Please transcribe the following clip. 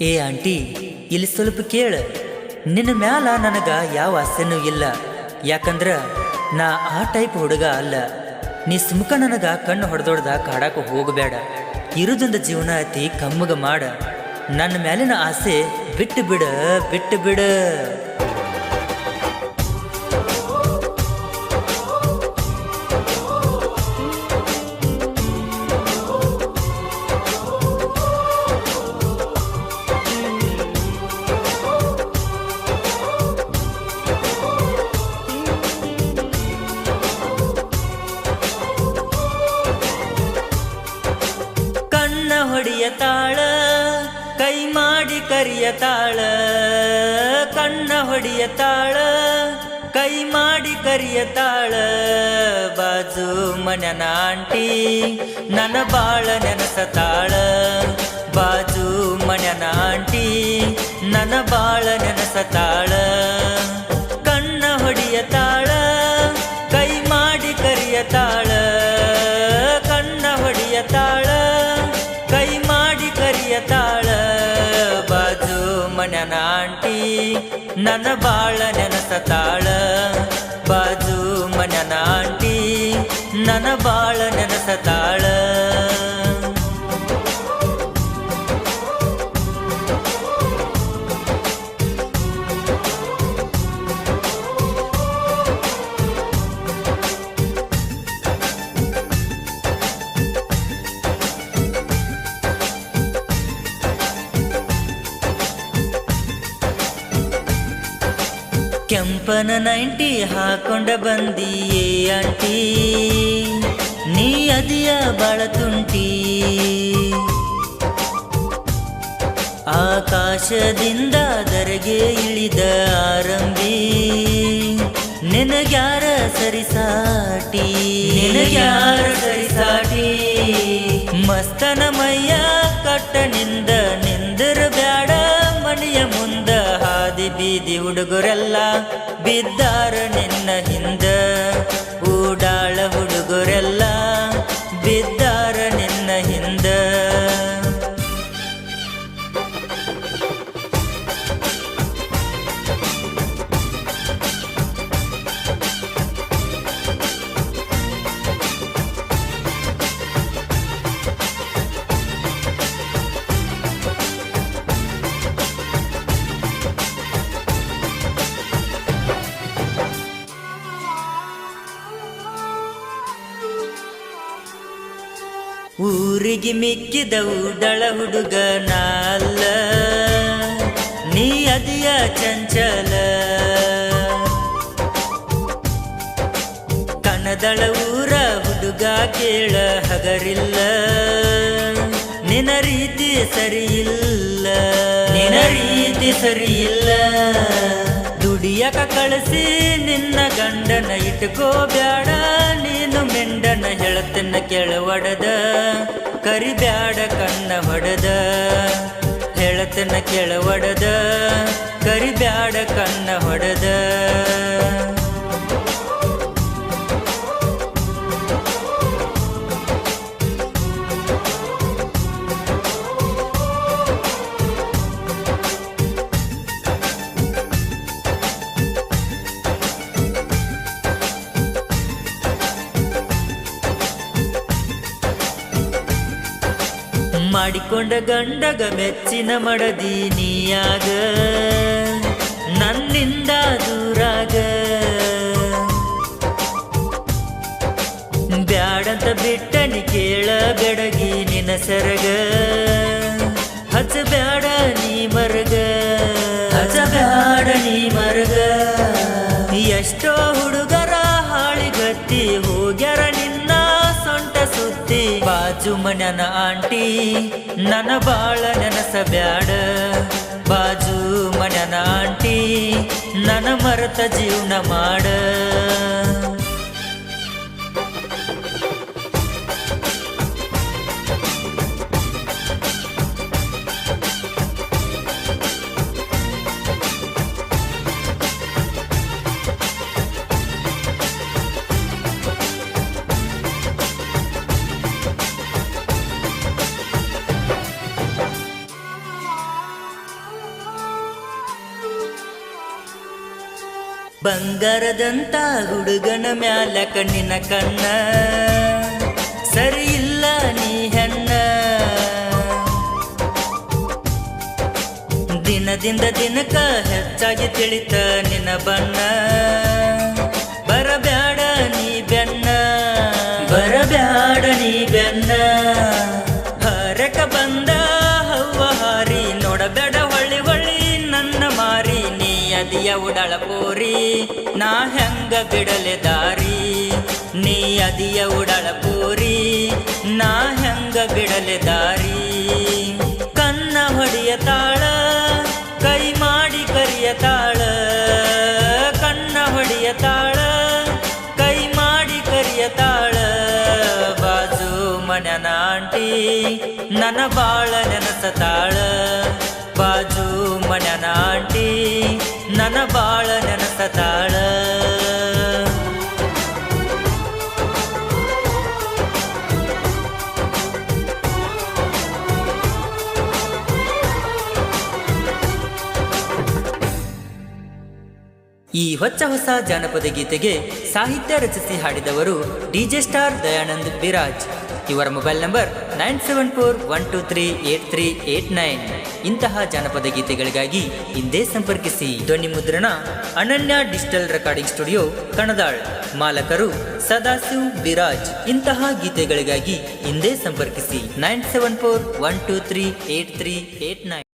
ಏ ಆಂಟಿ, ಇಲ್ಲಿ ಸ್ವಲ್ಪ ಕೇಳ. ನಿನ್ನ ಮ್ಯಾಲ ನನಗ ಯಾವ ಆಸೆನೂ ಇಲ್ಲ. ಯಾಕಂದ್ರ ನಾ ಆ ಟೈಪ್ ಹುಡುಗ ಅಲ್ಲ. ನೀ ಸುಮ್ಕ ನನಗ ಕಣ್ಣು ಹೊಡೆದೊಡ್ದ ಕಾಡಾಕ ಹೋಗಬೇಡ. ಇರುದೊಂದ ಜೀವನ ಅತಿ ಕಮ್ಮಗ ಮಾಡ. ನನ್ನ ಮ್ಯಾಲಿನ ಆಸೆ ಬಿಟ್ಟು ಬಿಡ ಬಿಟ್ಟು ಬಿಡ ತಾಳ ಕೈ ಮಾಡಿ ಕರಿಯ ತಾಳ ಕಣ್ಣ ಹೊಡಿಯ ತಾಳ ಕೈ ಮಾಡಿ ಕರಿಯ ತಾಳ ಬಾಜು ಮನನ ಆಂಟಿ, ನನ್ನ ಬಾಳ ನೆನಸ ತಾಳ ಬಾಜು ಮನನ ಆಂಟಿ, ನನ್ನ ಬಾಳ ನೆನಸತಾಳ. ಕಣ್ಣ ನನ್ನ ಬಾಳ ನೆನಸತಾಳ ಕೆಂಪನ ನೈಂಟಿ ಹಾಕೊಂಡ ಬಂದಿಯೇ ಆಂಟಿ. ನೀ ಅದಿಯ ಬಾಳ ತುಂಟಿ ಆಕಾಶದಿಂದ ದರಗೆ ಇಳಿದ ಆರಂಭಿ. ನಿನಗ್ಯಾರ ಸರಿಸಾಟಿ? ನಿನಗ್ಯಾರ ಸರಿಸಾಟಿ? ಮಸ್ತನ ಮಯ್ಯ ಕಟ್ಟನಿಂದ ನಿಂದರ ಬೀದಿ ಹುಡುಗರೆಲ್ಲ ಬಿದ್ದಾರ ನಿನ್ನ ಹಿಂದ. ಊಡಾಳ ಹುಡುಗರೆಲ್ಲ ಬಿದ್ದಾರ ಊರಿಗೆ ಮಿಕ್ಕಿದ ಉಡಳ ಹುಡುಗ ನಾಲ್ಲ ನೀ ಅದಿಯ ಚಂಚಲ. ಕಣದಳ ಊರ ಹುಡುಗ ಕೇಳ ಹಗರಿಲ್ಲ. ನಿನ ರೀತಿ ಸರಿಯಿಲ್ಲ. ನಿನ ರೀತಿ ಸರಿಯಿಲ್ಲ. ದುಡಿಯಕ ಕಳಿಸಿ ನಿನ್ನ ಗಂಡನ ಇಟ್ಕೋ ನೀನು ಮೆಂಡನ ಹೇಳತನ್ನ ಕೆಳವಡದ ಕರಿಬ್ಯಾಡ ಕಣ್ಣ ಹೊಡೆದ. ಹೇಳತನ ಕೆಳವಡದ ಕರಿಬ್ಯಾಡ ಕಣ್ಣ ಹೊಡೆದ. ಮಾಡಿಕೊಂಡ ಗಂಡಗ ಮೆಚ್ಚಿನ ಮಡದಿ ನೀಯಾಗ. ನನ್ನಿಂದ ದೂರಾಗ. ಬ್ಯಾಡಂತ ಬಿಟ್ಟನಿ ಕೇಳ ಬೆಡಗಿ ನಿನ ಸೆರಗ. ಬಾಜು ಮನ್ಯನ ಆಂಟಿ ನನ್ನ ಬಾಳ ನೆನಸ ಬ್ಯಾಡ ಬಾಜು ಮನನ ಆಂಟಿ ನನ್ನ ಮರತ ಜೀವನ ಮಾಡ. ಬಂಗಾರದಂತ ಹುಡುಗನ ಮ್ಯಾಲ ಕಣ್ಣಿನ ಕಣ್ಣ. ಸರಿ ಇಲ್ಲ ನೀ ಹೆಣ್ಣ. ದಿನದಿಂದ ದಿನಕ ಹೆಚ್ಚಾಗಿ ತಿಳಿತ ನಿನ್ನ ಬಣ್ಣ. ನೀ ಅದಿಯ ಉಡಳ ಪೋರಿ, ನಾ ಹೆಂಗ ಬಿಡಲೆ ದಾರಿ? ನೀ ಅದಿಯ ಉಡಳ ಪೋರಿ, ನಾ ಹೆಂಗ ಬಿಡಲೆ ದಾರಿ? ಕನ್ನ ಹೊಡಿಯ ತಾಳ, ಕೈ ಮಾಡಿ ಕರಿಯ ತಾಳ. ಕನ್ನ ಹೊಡಿಯ ತಾಳ, ಕೈ ಮಾಡಿ ಕರಿಯ ತಾಳ. ಬಾಜು ಮನನಾಂಟಿ ನನ್ನ ಬಾಳ ನೆನಸತಾಳ ಬಾಜು ಮನ್ಯನ ನನ ಬಾಳ ನೆನಸತಾಳ. ಈ ಹೊಚ್ಚ ಹೊಸ ಜಾನಪದ ಗೀತೆಗೆ ಸಾಹಿತ್ಯ ರಚಿಸಿ ಹಾಡಿದವರು ಡಿಜೆ ಸ್ಟಾರ್ ದಯಾನಂದ್ ಬಿರಾಜ್ ಇವರ mobile number nine seven four one two three eight three eight nine. ಇಂತಹ ಜಾನಪದ ಗೀತೆಗಳಿಗಾಗಿ ಹಿಂದೆ ಸಂಪರ್ಕಿಸಿ. ಧ್ವನಿ ಮುದ್ರಣ, Ananya digital recording studio, Kanadal. ಮಾಲಕರು Sadashiv Biraj. ಇಂತಹ ಗೀತೆಗಳಿಗಾಗಿ ಹಿಂದೆ ಸಂಪರ್ಕಿಸಿ. Nine seven four one two three eight three eight nine.